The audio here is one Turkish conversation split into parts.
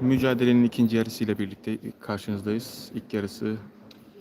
Mücadelenin ikinci yarısıyla birlikte karşınızdayız. İlk yarısı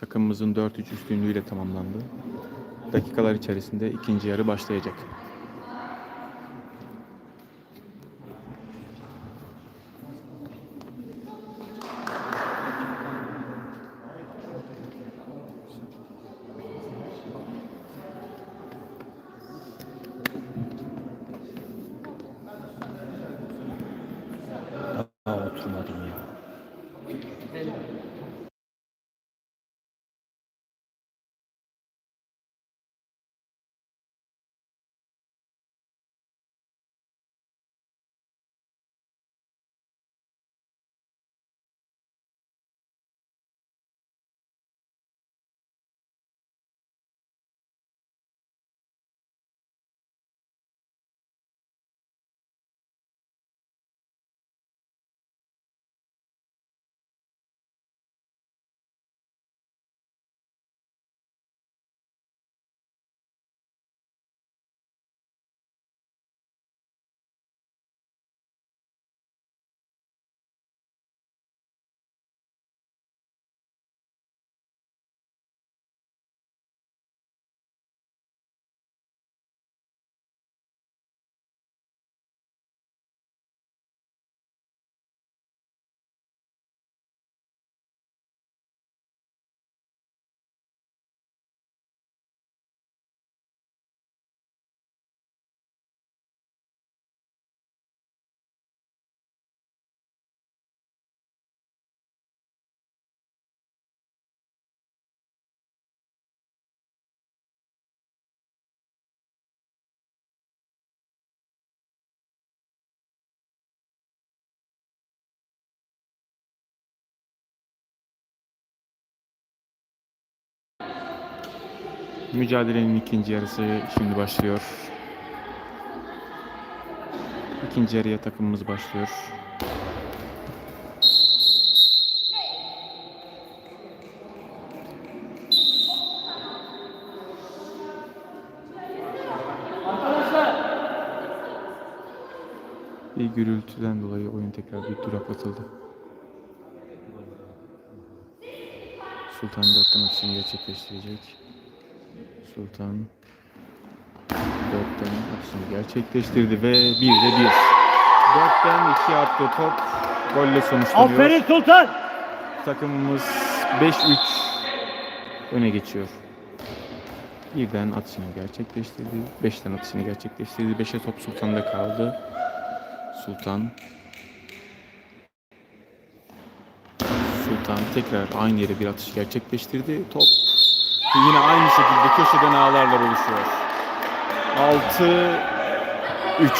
takımımızın 4-3 üstünlüğüyle tamamlandı. Dakikalar içerisinde ikinci yarı başlayacak. Mücadelenin ikinci yarısı şimdi başlıyor. İkinci yarıya takımımız başlıyor. Bir gürültüden dolayı oyun tekrar bir duraklatıldı. Sultan dörtten atışını gerçekleştirecek. Sultan dörtten atışını gerçekleştirdi ve bir de bir. Dörtten iki attı top. Golle sonuçlanıyor. Aferin Sultan. Takımımız 5-3 öne geçiyor. Birden atışını gerçekleştirdi. Beşten atışını gerçekleştirdi. Beşe top Sultan'da kaldı. Sultan Sultan tekrar aynı yere bir atış gerçekleştirdi. Top yine aynı şekilde köşeden ağlarla buluşuyor. 6 3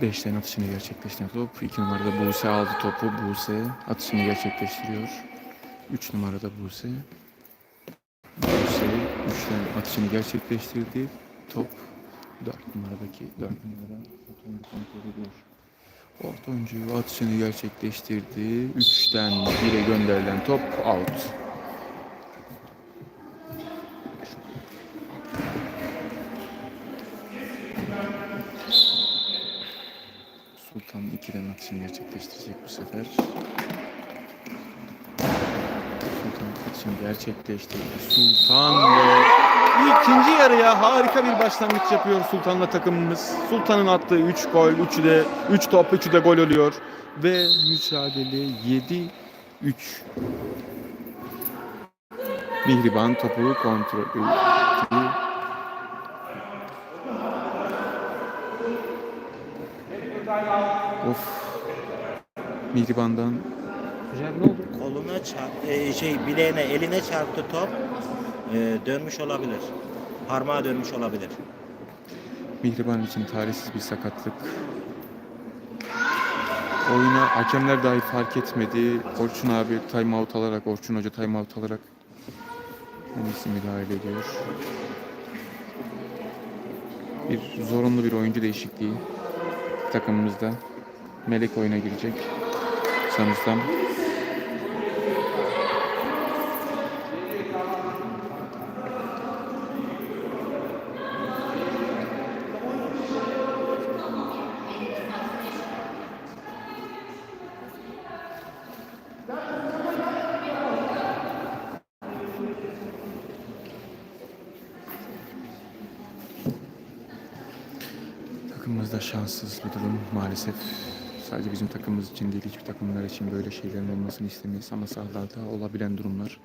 Beşten atışını gerçekleştiren top. 2 numarada Buse aldı topu. Buse atışını gerçekleştiriyor. 3 numarada Buse. Buse 3'ten atışını gerçekleştirdi. Top 4 numaradaki 4 numara Orta kontrol. Orta oyuncu atışını gerçekleştirdi. 3'ten 1'e gönderilen top out. Sultan 2'den atışını gerçekleştirecek bu sefer. Sultan atışını gerçekleştirdi. Sultan ve ikinci yarıya harika bir başlangıç yapıyor Sultan'la takımımız. Sultan'ın attığı 3 gol, 3'ü de 3 top, 3'ü de gol oluyor ve mücadele 7 3 Mihriban topu kontrol etti. Of. Mihriban'dan Koluna çarp, e, şey bileğine eline çarptı top. E, dönmüş olabilir. Parmağı dönmüş olabilir. Mihriban için talihsiz bir sakatlık. Oyuna hakemler dahi fark etmedi. Orçun abi time out alarak, Orçun Hoca time out alarak kendisi müdahale ediyor. Bir zorunlu bir oyuncu değişikliği takımımızda. Melek oyuna girecek. Sanırsam takımımızda şanssız bir durum maalesef. Sadece bizim takımımız için değil hiçbir takımlar için böyle şeylerin olmasını istemeyiz ama sahalarda olabilen durumlar.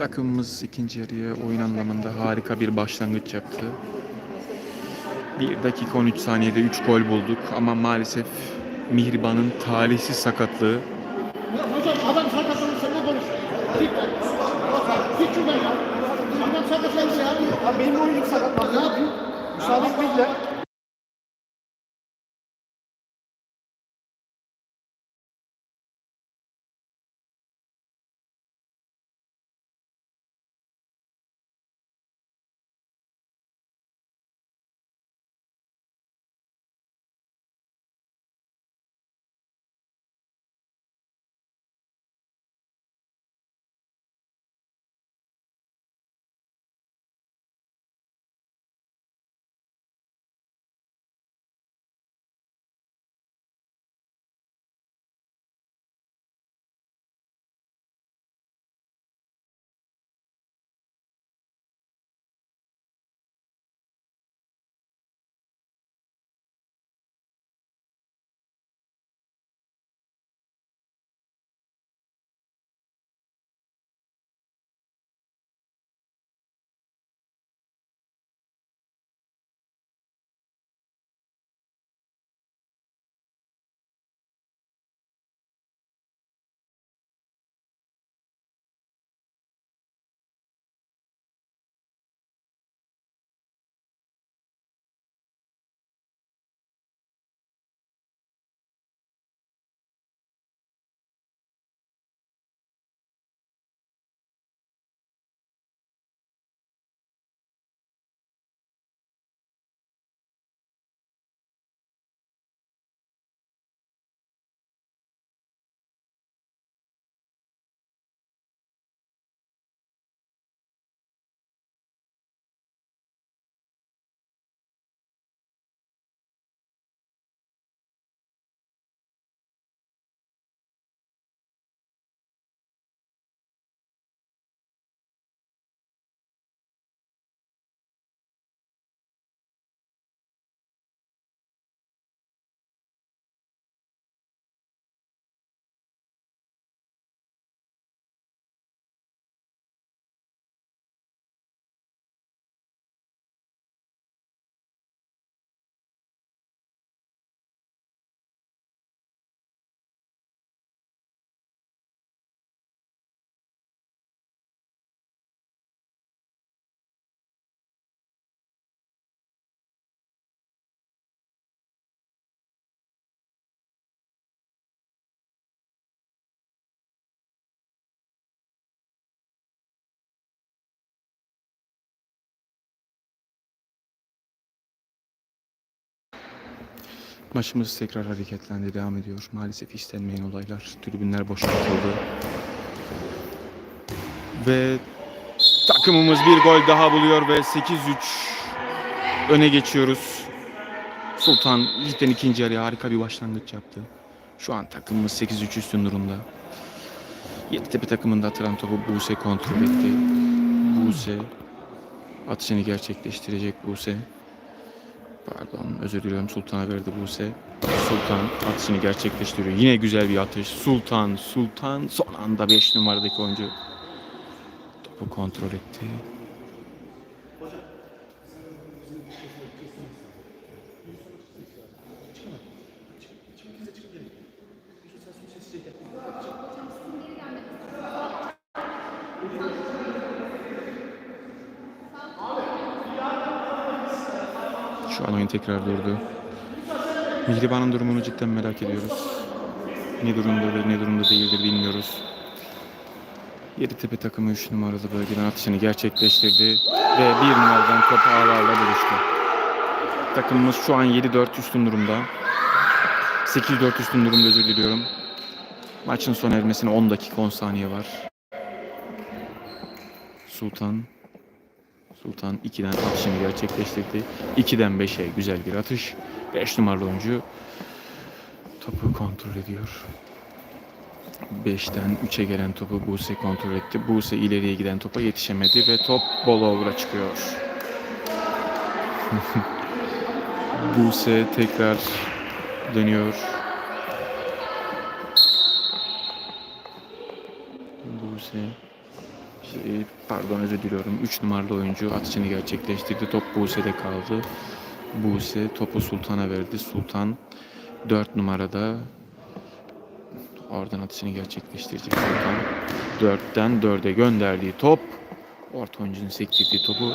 Takımımız ikinci yarıya oyun anlamında harika bir başlangıç yaptı. 1 dakika 13 saniyede 3 gol bulduk ama maalesef Mihriban'ın talihsiz sakatlığı Hocam adam sakatlanır sen ne konuşuyorsun? Git lan. Git şuradan ya. Adam sakatlanır ya. Abi benim oyuncum sakatlandı. Ne yapayım? Müsaade etmediler. Maçımız tekrar hareketlendi, devam ediyor. Maalesef istenmeyen olaylar, tribünler boşaltıldı. Ve takımımız bir gol daha buluyor ve 8-3 öne geçiyoruz. Sultan cidden ikinci yarıya harika bir başlangıç yaptı. Şu an takımımız 8-3 üstün durumda. Yeditepe takımında atılan topu Buse kontrol etti. Buse atışını gerçekleştirecek Buse. Pardon özür diliyorum Sultan'a verdi Buse. Sultan atışını gerçekleştiriyor. Yine güzel bir atış. Sultan, Sultan son anda 5 numaradaki oyuncu topu kontrol etti. Şu an oyun tekrar durdu. Mihriban'ın durumunu cidden merak ediyoruz. Ne durumda ve ne durumda değildir bilmiyoruz. Yeditepe takımı 3 numaralı bölgeden atışını gerçekleştirdi ve 1 numaradan top ağlarla buluştu. Takımımız şu an 7-4 üstün durumda. 8-4 üstün durumda özür diliyorum. Maçın sona ermesine 10 dakika 10 saniye var. Sultan. Sultan 2'den atışını gerçekleştirdi. 2'den 5'e güzel bir atış. 5 numaralı oyuncu topu kontrol ediyor. 5'ten 3'e gelen topu Buse kontrol etti. Buse ileriye giden topa yetişemedi ve top over'a çıkıyor. Buse tekrar dönüyor. Buse pardon özür diliyorum. 3 numaralı oyuncu atışını gerçekleştirdi. Top Buse'de kaldı. Buse topu Sultan'a verdi. Sultan 4 numarada oradan atışını gerçekleştirecek Sultan. 4'ten 4'e gönderdiği top orta oyuncunun sektirdiği topu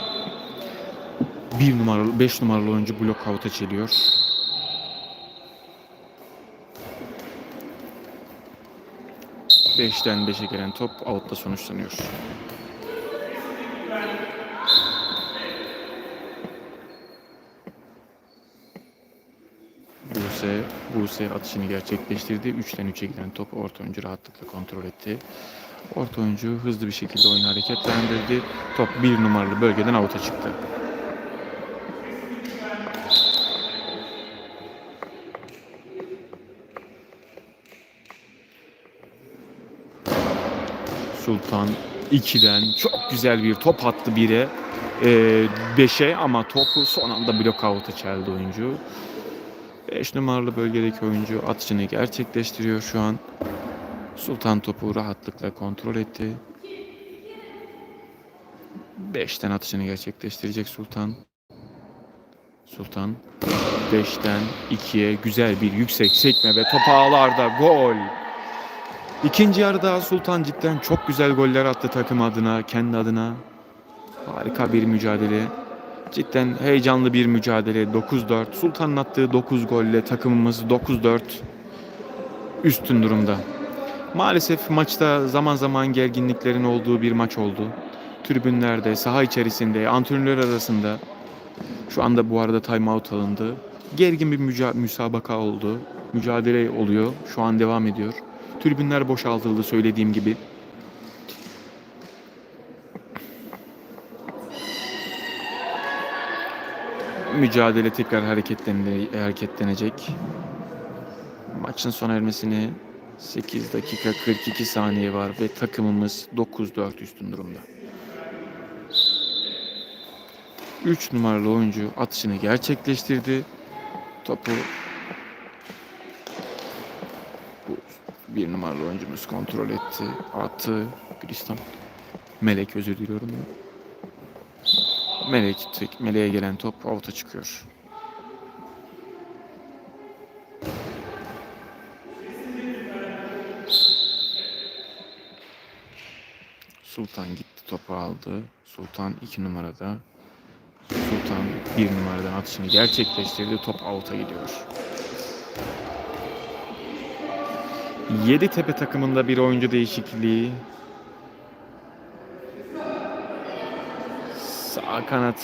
1 numaralı 5 numaralı oyuncu blok out'a çeliyor. Beşten 5'e gelen top out'la sonuçlanıyor. Buse, Buse atışını gerçekleştirdi. 3'ten 3'e giden topu orta oyuncu rahatlıkla kontrol etti. Orta oyuncu hızlı bir şekilde oyunu hareketlendirdi. Top bir numaralı bölgeden out'a çıktı. Sultan 2'den çok güzel bir top attı 1'e. 5'e ama topu son anda blok out'a çeldi oyuncu. 5 numaralı bölgedeki oyuncu atışını gerçekleştiriyor şu an. Sultan topu rahatlıkla kontrol etti. 5'ten atışını gerçekleştirecek Sultan. Sultan 5'ten 2'ye güzel bir yüksek sekme ve top ağlarda gol. İkinci yarıda Sultan cidden çok güzel goller attı takım adına, kendi adına. Harika bir mücadele. Cidden heyecanlı bir mücadele. 9-4. Sultan'ın attığı 9 golle takımımız 9-4 üstün durumda. Maalesef maçta zaman zaman gerginliklerin olduğu bir maç oldu. Tribünlerde, saha içerisinde, antrenörler arasında şu anda bu arada time out alındı. Gergin bir müca- müsabaka oldu. Mücadele oluyor. Şu an devam ediyor. Tribünler boşaltıldı söylediğim gibi. Mücadele tekrar hareketlenecek. Maçın sona ermesine 8 dakika 42 saniye var ve takımımız 9-4 üstün durumda. 3 numaralı oyuncu atışını gerçekleştirdi. Topu bu bir numaralı oyuncumuz kontrol etti. Attı. Gülistan. Melek özür diliyorum. Melek, tek- Meleğe gelen top out'a çıkıyor. Sultan gitti topu aldı. Sultan 2 numarada. Sultan 1 numaradan atışını gerçekleştirdi. Top out'a gidiyor. Yeditepe takımında bir oyuncu değişikliği. Sağ kanat.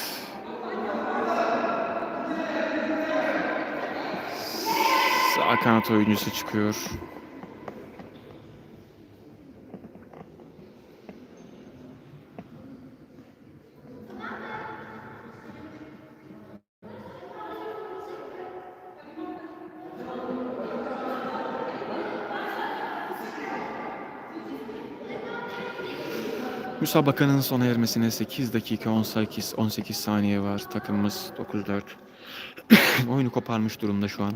Sağ kanat oyuncusu çıkıyor. Müsabakanın sona ermesine 8 dakika 18 18 saniye var. Takımımız 9-4. Oyunu koparmış durumda şu an.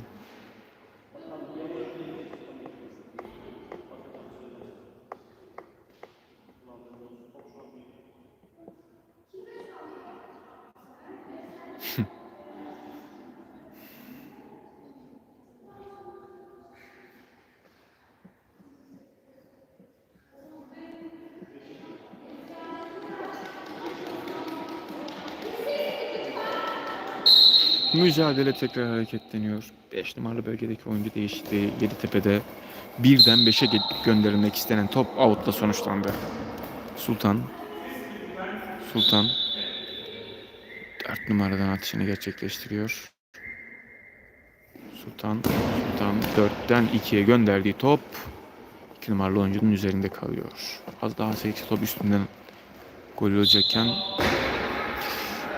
Mücadele tekrar hareketleniyor. 5 numaralı bölgedeki oyuncu değişti. Yeditepe'de birden 5'e gönderilmek istenen top out'la sonuçlandı. Sultan Sultan 4 numaradan atışını gerçekleştiriyor. Sultan Sultan 4'ten 2'ye gönderdiği top 2 numaralı oyuncunun üzerinde kalıyor. Az daha sekse top üstünden gol olacakken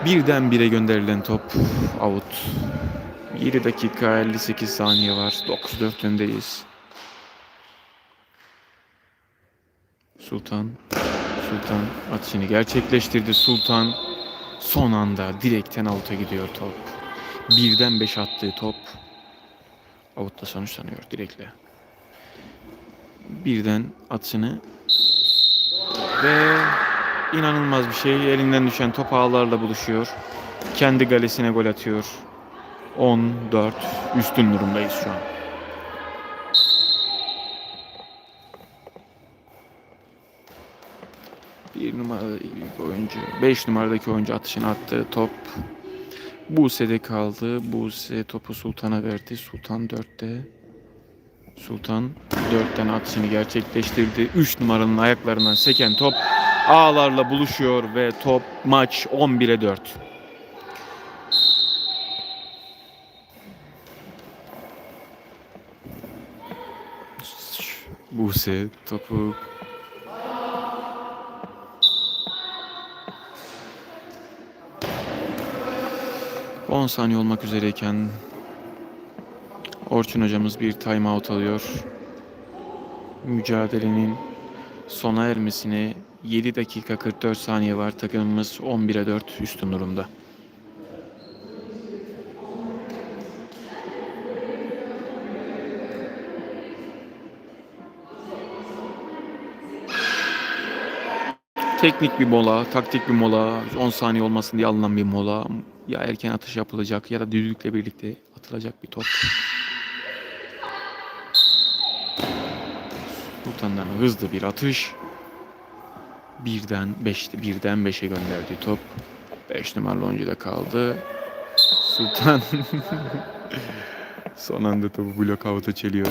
birden bire gönderilen top out. 7 dakika 58 saniye var. 9-4 öndeyiz. Sultan Sultan atışını gerçekleştirdi. Sultan son anda direkten out'a gidiyor top. Birden 5 attığı top out'la sonuçlanıyor direkle. Birden atışını ve inanılmaz bir şey. Elinden düşen top ağlarla buluşuyor. Kendi galesine gol atıyor. 14 üstün durumdayız şu an. Bir numaralı oyuncu, 5 numaradaki oyuncu atışını attığı top Buse'de kaldı. Buse topu Sultan'a verdi. Sultan 4'te. Sultan 4'ten atışını gerçekleştirdi. 3 numaranın ayaklarından seken top ağlarla buluşuyor ve top maç 11'e 4. Buse topu ...10 saniye olmak üzereyken... ...Orçun hocamız bir time out alıyor. Mücadelenin sona ermesine 7 dakika 44 saniye var. Takımımız 11'e 4 üstün durumda. Teknik bir mola, taktik bir mola, 10 saniye olmasın diye alınan bir mola. Ya erken atış yapılacak ya da düdükle birlikte atılacak bir top. Sultan'dan hızlı bir atış. Birden 5 birden 5'e gönderdi top. 5 numaralı oyuncuda kaldı. Sultan son anda topu blok out'a çeliyor.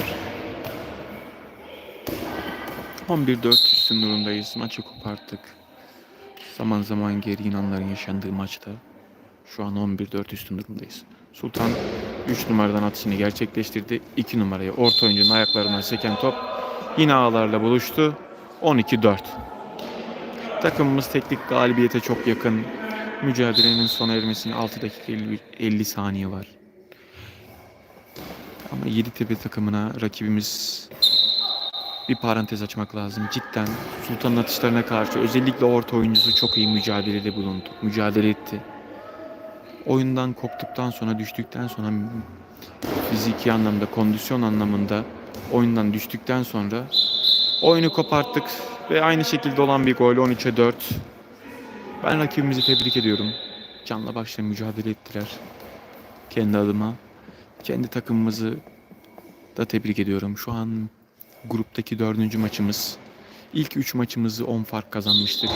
11-4 üstün durumdayız. Maçı koparttık. Zaman zaman gergin anların yaşandığı maçta. Şu an 11-4 üstün durumdayız. Sultan 3 numaradan atışını gerçekleştirdi. 2 numarayı orta oyuncunun ayaklarından seken top yine ağlarla buluştu. 12-4. Takımımız teknik galibiyete çok yakın. Mücadelenin sona ermesine 6 dakika 50, 50 saniye var. Ama Yeditepe takımına rakibimiz bir parantez açmak lazım. Cidden Sultan'ın atışlarına karşı özellikle orta oyuncusu çok iyi mücadelede bulundu. Mücadele etti. Oyundan koptuktan sonra düştükten sonra fiziki anlamda, kondisyon anlamında oyundan düştükten sonra oyunu koparttık ve aynı şekilde olan bir gol 13'e 4. Ben rakibimizi tebrik ediyorum. Canla başla mücadele ettiler. Kendi adıma. Kendi takımımızı da tebrik ediyorum. Şu an gruptaki dördüncü maçımız. İlk üç maçımızı 10 fark kazanmıştık.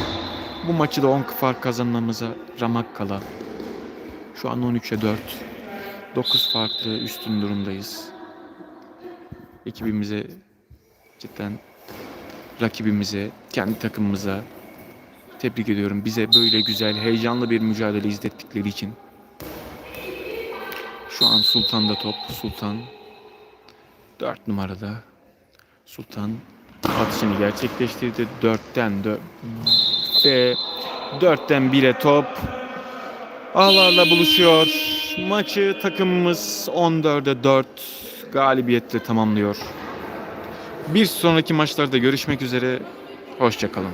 Bu maçı da 10 fark kazanmamıza ramak kala. Şu an 13'e 4. 9 farklı üstün durumdayız. Ekibimize cidden rakibimize, kendi takımımıza tebrik ediyorum. Bize böyle güzel, heyecanlı bir mücadele izlettikleri için. Şu an Sultan'da top. Sultan 4 numarada. Sultan atışını gerçekleştirdi. 4'ten 4 ve 4'ten 1'e top ağlarla buluşuyor. Maçı takımımız 14'e 4 galibiyetle tamamlıyor. Bir sonraki maçlarda görüşmek üzere. Hoşçakalın.